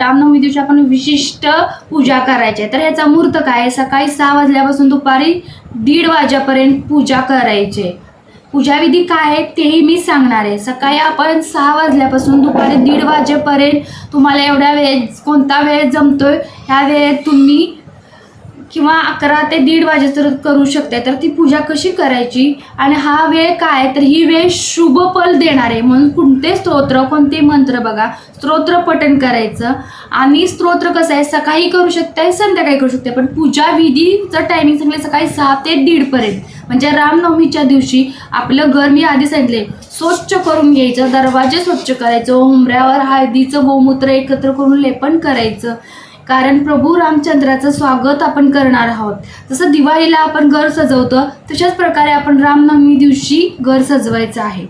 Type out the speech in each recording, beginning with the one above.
रामनवमी दिवशी आपण विशिष्ट पूजा करायची आहे. तर ह्याचा मुहूर्त काय आहे? सकाळी सहा वाजल्यापासून दुपारी दीड वाजेपर्यंत पूजा करायची पूजाविधी काय आहे तेही मी सांगणार आहे. सकाळी आपण सहा वाजल्यापासून दुपारी दीड वाजेपर्यंत तुम्हाला एवढ्या वेळ कोणता वेळ जमतोय ह्या वेळेत तुम्ही किंवा अकरा ते दीड वाजेपर्यंत करू शकते तर ती पूजा कशी करायची? आणि हा वेळ काय तर ही वेळ शुभ फल देणार आहे. म्हणून कोणते स्तोत्र कोणते मंत्र बघा. स्तोत्र पठण करायचं. आणि स्तोत्र कसं आहे? सकाळी करू शकते संध्याकाळी करू शकते पण पूजा विधीचं टायमिंग सांगले सकाळी सहा ते दीडपर्यंत म्हणजे रामनवमीच्या दिवशी आपलं घर मी आधी सांगितले स्वच्छ करून घ्यायचं दरवाजे स्वच्छ करायचं उमऱ्यावर हळदीचं गोमूत्र एकत्र करून लेपन करायचं. कारण प्रभू रामचंद्राचं स्वागत आपण करणार आहोत. जसं दिवाळीला आपण घर सजवतो तशाच प्रकारे आपण रामनवमी दिवशी घर सजवायचं आहे.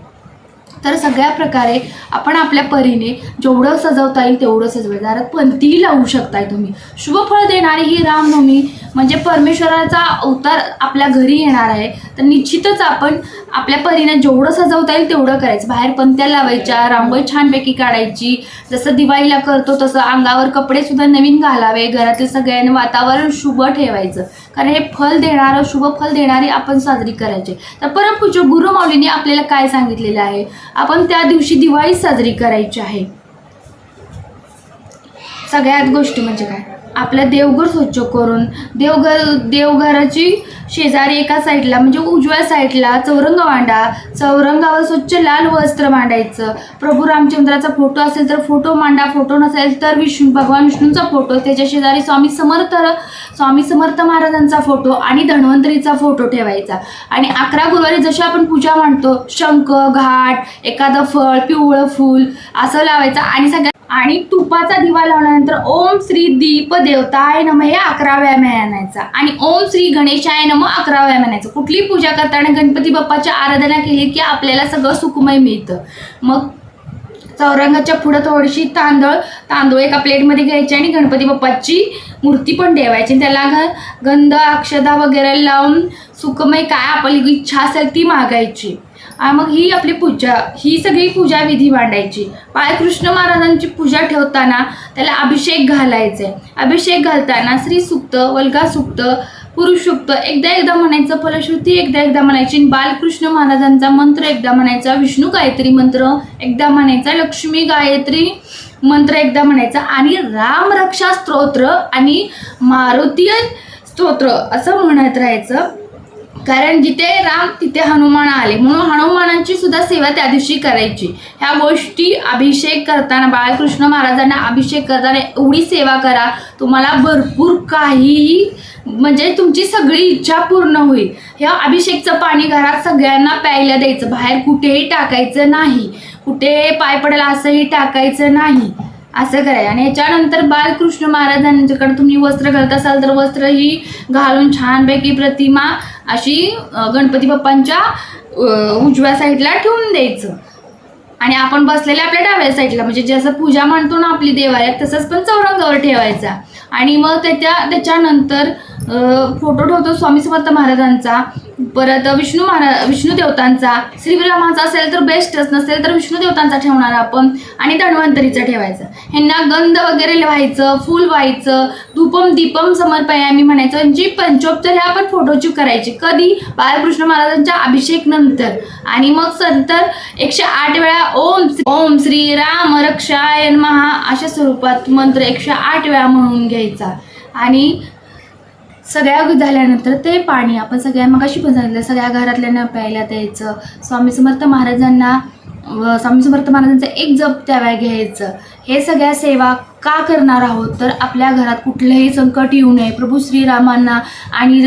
तर सगळ्या प्रकारे आपण आपल्या परीने जेवढं सजवता येईल तेवढं सजवायचं. दारात पंथी लावू शकताय तुम्ही. शुभफळ देणारी ही रामनवमी म्हणजे परमेश्वराचा अवतार आपल्या घरी येणार आहे. तर निश्चितच आपण आपल्या परीने जेवढं सजवता येईल तेवढं करायचं. बाहेर पंत्या लावायच्या रांगोळी छानपैकी काढायची. जसं दिवाळीला करतो तसं अंगावर कपडेसुद्धा नवीन घालावे. घरातील सगळ्यांनी वातावरण शुभ ठेवायचं. कारण हे फल देणारं शुभ फल देणारी आपण साजरी करायचे. तर परमपूज्य गुरुमाऊलीने आपल्याला काय सांगितलेलं आहे? आपण त्या दिवशी दिवाळी साजरी करायची आहे. सगळ्यात गोष्टी म्हणजे काय? आपलं देवघर स्वच्छ करून देवघर देवघराची शेजारी एका साईडला म्हणजे उजव्या साईडला चौरंग मांडा चौरंगावर स्वच्छ लाल वस्त्र मांडायचं. प्रभू रामचंद्राचा फोटो असेल तर फोटो मांडा फोटो नसेल तर विष्णू भगवान विष्णूचा फोटो त्याच्या शेजारी स्वामी समर्थ स्वामी समर्थ महाराजांचा फोटो आणि धन्वंतरीचा फोटो ठेवायचा. आणि अकरा गुरुवारी जशी आपण पूजा मांडतो शंख घाट एखादं फळ पिवळं फूल असं लावायचं. आणि सगळ्यात आणि तुपाचा दिवा लावल्यानंतर ओम श्री दीप देवताय नम हे अकरा वेळा म्हणायचा आणि ओम श्री गणेशाय नम अकरा वेळा म्हणायचं कुठली पूजा करताना गणपती बाप्पाची आराधना केली की आपल्याला सगळं सुखमय मिळतं. मग चौरंगाच्या पुढं थोडीशी तांदळ तांदूळ एका प्लेटमध्ये घ्यायचे आणि गणपती बाप्पाची मूर्ती पण ठेवायची. आणि त्याला घ गंध अक्षदा वगैरे लावून सुखमय काय आपली इच्छा असेल ती मागायची. मग ही आपली पूजा ही सगळी पूजा विधी मांडायची बाळकृष्ण महाराजांची पूजा ठेवताना त्याला अभिषेक घालायचे. अभिषेक घालताना श्री सुक्त वल्गा सुक्त पुरुष सुक्त एकदा एकदा म्हणायचं फलश्रुती एकदा एकदा म्हणायची आणि बालकृष्ण महाराजांचा मंत्र एकदा म्हणायचा विष्णू गायत्री मंत्र एकदा म्हणायचा लक्ष्मी गायत्री मंत्र एकदा म्हणायचा आणि रामरक्षा स्तोत्र आणि मारुतीय स्तोत्र असं म्हणत राहायचं. कारण जिथे राम तिथे हनुमान आले. म्हणून हनुमानाची सुद्धा सेवा त्या दिवशी करायची. ह्या गोष्टी अभिषेक करताना बाळकृष्ण महाराजांना अभिषेक करताना एवढी सेवा करा. तुम्हाला भरपूर काहीही म्हणजे तुमची सगळी इच्छा पूर्ण होईल. ह्या अभिषेकचं पाणी घरात सगळ्यांना प्यायला द्यायचं. बाहेर कुठेही टाकायचं नाही. कुठे पाय पडेल असंही टाकायचं नाही. असं करायचं. आणि याच्यानंतर बालकृष्ण महाराजांच्याकडे तुम्ही वस्त्र घालत असाल तर वस्त्र ही घालून छानपैकी प्रतिमा अशी गणपती बाप्पांच्या उजव्या साईडला ठेवून द्यायचं. आणि आपण बसलेल्या आपल्या डाव्या साईडला म्हणजे जसं पूजा म्हणतो ना आपली देवालयात तसंच पण चौरंगावर ठेवायचा. आणि मग त्याच्या त्याच्यानंतर फोटो ठेवतो स्वामी समर्थ महाराजांचा. परत विष्णू महाराज विष्णू देवतांचा. श्रीरामाचा असेल तर बेस्टच नसेल तर विष्णू देवतांचा ठेवणार आपण. आणि धन्वंतरीचा ठेवायचं. ह्यांना गंध वगैरे व्हायचं फूल व्हायचं धूपम दीपम समर्पयामी म्हणायचं. जी पंचोपचार ह्या आपण फोटोची करायची. कधी? बाळकृष्ण महाराजांच्या अभिषेक नंतर आणि मग नंतर एकशे आठ वेळा ओम ओम श्री राम रक्षायन महा अशा स्वरूपात मंत्र एकशे आठ वेळा म्हणून घ्यायचा. आणि सगळ्या झाल्यानंतर ते पाणी आपण सगळ्या मगाशी पण सांगितलं सगळ्या घरातल्यांना प्यायला द्यायचं. स्वामी समर्थ महाराजांना स्वामी समर्थ महाराजांचं एक जप त्यावेळा घ्यायचं. हे सगळ्या सेवा का करणार आहोत? तर आपल्या घरात कुठलंही संकट येऊ नये. प्रभू श्रीरामांना आणि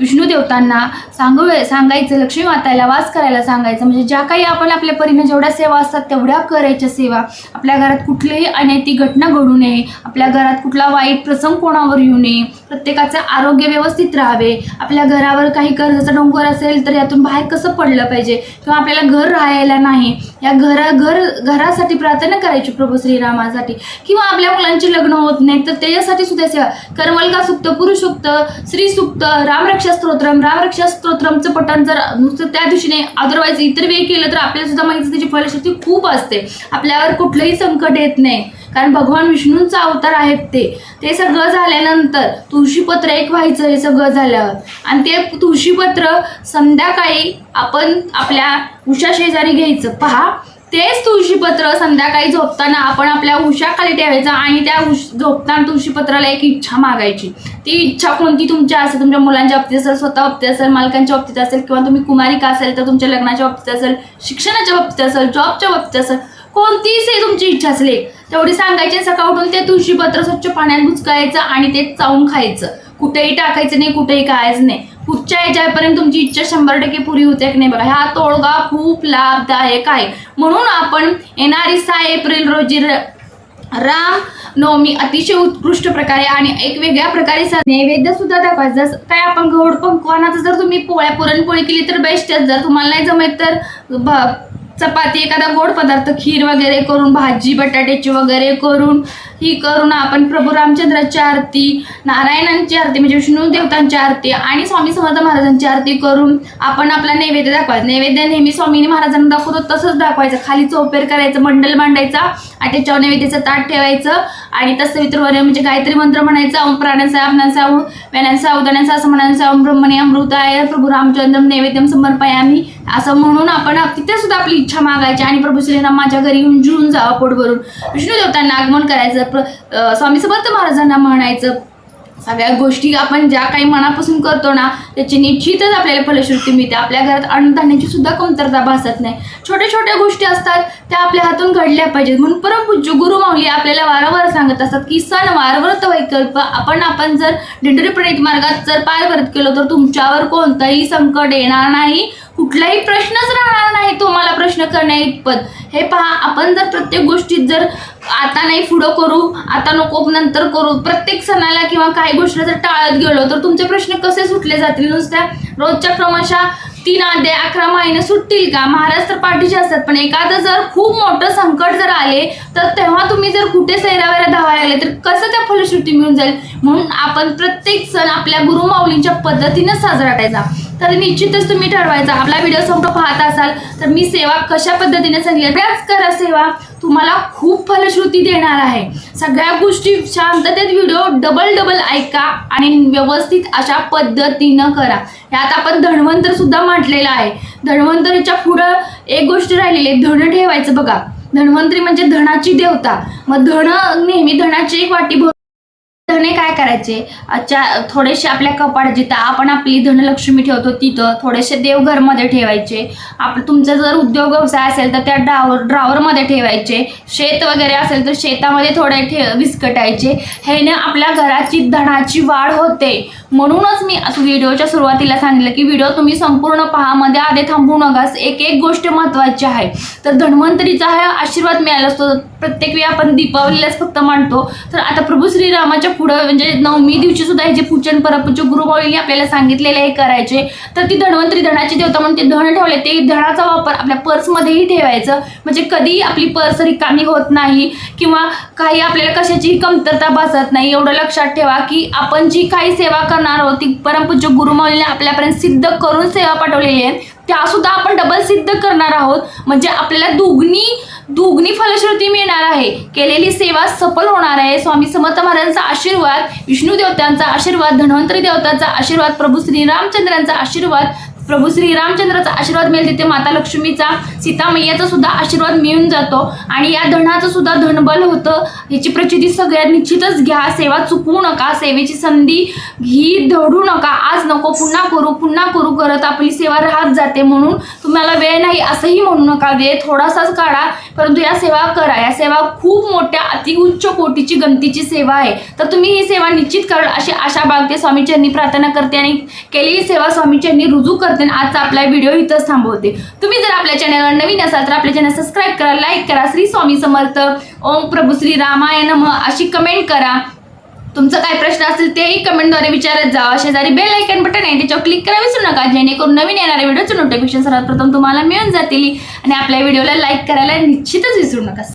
विष्णू देवतांना सांगू सांगायचं लक्ष्मी माताला वास करायला सांगायचं. म्हणजे ज्या काही आपण आपल्या परीने जेवढ्या सेवा असतात तेवढ्या करायच्या सेवा. आपल्या घरात कुठलीही अनैतिक घटना घडू नये. आपल्या घरात कुठला वाईट प्रसंग कोणावर येऊ नये. प्रत्येकाचं आरोग्य व्यवस्थित राहावे. आपल्या घरावर काही कर्जाचा डोंगर असेल तर यातून बाहेर कसं पडलं पाहिजे? किंवा आपल्याला घर राहायला नाही. या घरा घर घरासाठी प्रार्थना करायची प्रभू श्री श्रीरामासाठी किंवा आपल्या मुलांचे लग्न होत नाही तर त्याच्यासाठी सुद्धा सेवा. करमलका सुक्त पुरुष सुक्त श्री सुक्त रामरक्षा स्तोत्रम. रामरक्षा स्तोत्रमचं पठण जर नुसतं त्या दिवशी नाही अदरवाईज इतर वेळी केलं तर आपल्याला सुद्धा माहिती त्याची फलशक्ती खूप असते. आपल्यावर कुठलंही संकट येत नाही. कारण भगवान विष्णूंचा अवतार आहेत ते. ते सगळं झाल्यानंतर तुळशीपत्र एक व्हायचं हे सगळं झाल्यावर. आणि ते तुळशीपत्र संध्याकाळी आपण आपल्या उशा शेजारी घ्यायचं. पहा तेच तुळशीपत्र संध्याकाळी झोपताना आपण आपल्या उशाखाली ठेवायचं आणि त्या उश झोपताना तुळशीपत्राला एक इच्छा मागायची. ती इच्छा कोणती तुमच्या असेल? तुमच्या मुलांच्या बाबतीत असेल स्वतः बाबतीत असेल मालकांच्या बाबतीत असेल किंवा तुम्ही कुमारिका असेल तर तुमच्या लग्नाच्या बाबतीत असेल शिक्षणाच्या बाबतीत असेल जॉबच्या बाबतीत असेल कोणतीच तुमची इच्छा असली तेवढी सांगायची सकाळ उठून ते तुळशीपत्र स्वच्छ पाण्यात बुचकायचं आणि ते चावून खायचं. कुठेही टाकायचं नाही कुठेही खायचं नाही. पुढच्या याच्यापर्यंत तुमची इच्छा शंभर टक्के पुरी होते की नाही बघा. हा तोडगा खूप लाभदायक आहे. म्हणून आपण येणारी सहा एप्रिल रोजी र- राम नवमी अतिशय उत्कृष्ट प्रकारे आणि एक वेगळ्या प्रकारे नैवेद्य सुद्धा दाखवायचं. जसं काय आपण गोड पंकवानाचं जर तुम्ही पोळ्या पुरणपोळी केली तर बेस्टच जर तुम्हाला नाही जमेल तर ब- चपाती एखादा गोड पदार्थ खीर वगैरे करून भाजी बटाट्याची वगैरे करून ही करून आपण प्रभू रामचंद्राची आरती नारायणांची आरती म्हणजे विष्णू देवतांची आरती आणि स्वामी समर्थ महाराजांची आरती करून आपण आपला नैवेद्य दाखवायचा. नैवेद्य नेहमी स्वामीने महाराजांना दाखवतो तसंच दाखवायचं. खाली चौपेर करायचं मंडल मांडायचा आणि त्याच्यावर नैवेद्याचं ताट ठेवायचं आणि तसं वित्र म्हणजे गायत्री मंत्र म्हणायचा ओम प्राण्यांचा आपणांचा वेण्यांचा उदाण्यांचा असं म्हणायचं ओम ब्रह्मणे अमृताय प्रभू रामचंद्रम नैवेद्यम समर्पयामी असं म्हणून आपण तिथे सुद्धा आपली इच्छा मागायची आणि प्रभू श्रीराम माझ्या घरी येऊन जुळून जावं पोट भरून विष्णू देवतांना आगमन करायचं प्र स्वामी समर्थ महाराजांना म्हणायचं. सगळ्या गोष्टी आपण ज्या काही मनापासून करतो ना त्याची निश्चितच आपल्याला फलश्रुती मिळते. आपल्या घरात अन्नधान्याची सुद्धा कमतरता भासत नाही. छोट्या छोट्या गोष्टी असतात त्या आपल्या हातून घडल्या पाहिजेत. म्हणून परमपूज्य गुरु माऊली आपल्याला वारंवार सांगत असतात की सण वारवर्त वैकल्प आपण आपण जर डिंडरीप्रणित मार्गात जर पाय करत केलो तर तुमच्यावर कोणतंही संकट येणार नाही. कुठलाही प्रश्नच राहणार नाही तुम्हाला प्रश्न करण्या इतपत हे पहा आपण जर प्रत्येक गोष्टीत जर आता नाही पुढं करू आता नको नंतर करू. प्रत्येक सणाला किंवा काही गोष्टी जर टाळत गेलो तर तुमचे प्रश्न कसे सुटले जातील? नुसत्या रोजच्या क्रमशः तीन आधे अकरा महिने सुटतील का? महाराज तर पाठीचे असतात पण एखादं जर खूप मोठं संकट जर आले तर तेव्हा तुम्ही जर कुठे सैरावैरा धावायला आले तर कसं त्या फलश्रुती मिळून जाईल? म्हणून आपण प्रत्येक सण आपल्या गुरुमाऊलींच्या पद्धतीनं साजरा करायचा. तर निश्चितच तुम्ही ठरवायचा. आपला व्हिडिओ संपूर्ण पाहत असाल. तर मी सेवा कशा पद्धतीने सांगितली त्याच करा सेवा. तुम्हाला खूप फलश्रुती देणार आहे. सगळ्या गोष्टी शांततेत व्हिडिओ डबल डबल ऐका आणि व्यवस्थित अशा पद्धतीनं करा. यात आपण धन्वंतर सुद्धा म्हटलेलं आहे. धन्वंतरीच्या पुढं एक गोष्ट राहिलेली आहे. धन ठेवायचं बघा. धन्वंतरी म्हणजे धनाची देवता. मग धन नेहमी धनाची एक वाटी भर धने काय करायचे? अच्छा थोडेसे आपल्या कपाट जिथं आपण आपली धनलक्ष्मी ठेवतो तिथं थोडेसे देवघरमध्ये ठेवायचे. आप तुमचा जर उद्योग व्यवसाय असेल तर त्या ड्रावर ड्रावरमध्ये ठेवायचे. शेत वगैरे असेल तर शेतामध्ये थोडे ठे विस्कटायचे. ह्याने आपल्या घराची धनाची वाढ होते. म्हणूनच मी असं व्हिडिओच्या सुरुवातीला सांगितलं की व्हिडिओ तुम्ही संपूर्ण पहा मध्ये आधी थांबू नकास. एक एक गोष्ट महत्त्वाची आहे. तर धन्वंतरीचा हा आशीर्वाद मिळाला असतो. प्रत्येक वेळी आपण दीपावलीलाच फक्त मांडतो तर आता प्रभू श्रीरामाच्या पुढं म्हणजे नवमी दिवशी सुद्धा हे जे पूजन परपूज्य गुरुमाऊलीने आपल्याला सांगितलेले हे करायचे. तर ती धन्वंतरी धनाची देवता म्हणून ते धन ठेवले. ते धनाचा वापर आपल्या पर्समध्येही ठेवायचं. म्हणजे कधीही आपली पर्स रिकामी होत नाही किंवा काही आपल्याला कशाचीही कमतरता भासत नाही. एवढं लक्षात ठेवा की आपण जी काही सेवा कर करणार आहोत ती परमपूज्य गुरुमाऊलीने आपल्यापर्यंत सिद्ध करून सेवा पाठवलेली आहे. त्या सुद्धा आपण डबल सिद्ध करणार आहोत. म्हणजे आपल्याला दुग्नी दुग्नी फलश्रुती मिळणार आहे. केलेली सेवा सफल होणार आहे. स्वामी समर्थ महाराजांचा आशीर्वाद विष्णू देवतांचा आशीर्वाद धन्वंतरी देवतांचा आशीर्वाद प्रभू श्रीरामचंद्रांचा आशीर्वाद प्रभू श्रीरामचंद्राचा आशीर्वाद मिळेल तिथे माता लक्ष्मीचा सीता मैयाचा सुद्धा आशीर्वाद मिळून जातो. आणि या धनाचं सुद्धा धनबल होतं. याची प्रचिती सगळ्यात निश्चितच घ्या. सेवा चुकवू नका. सेवेची संधी ही धडू नका. आज नको. पुन्हा करू पुन्हा करू. करत आपली सेवा राहत जाते म्हणून तुम्हाला वेळ नाही. असंही म्हणू नका. वेळ थोडासाच काढा. परंतु या सेवा करा. या सेवा खूप मोठ्या अतिउच्च कोटीची गंतीची सेवा आहे. तर तुम्ही ही सेवा निश्चित कराल अशी आशा बाळगते. स्वामीचरणी प्रार्थना करते आणि केलेली सेवा स्वामीचरणी रुजू करते. आणि आजचा आपला व्हिडिओ इथंच थांबवते. तुम्ही जर आपल्या चॅनलवर नवीन असाल तर आपल्या चॅनल सबस्क्राईब करा लाईक करा. श्री स्वामी समर्थ ओम प्रभू श्री रामायण अशी कमेंट करा. तुमचं काय प्रश्न असेल तेही कमेंटद्वारे विचारत जा. शेजारी बेल आयकन बटन आहे त्याच्यावर क्लिक करा विसरू नका. जेणेकरून नवीन येणाऱ्या व्हिडिओचं नोटिफिकेशन सर्वात प्रथम तुम्हाला मिळून जातील. आणि आपल्या व्हिडिओला लाईक करायला निश्चितच विसरू नका.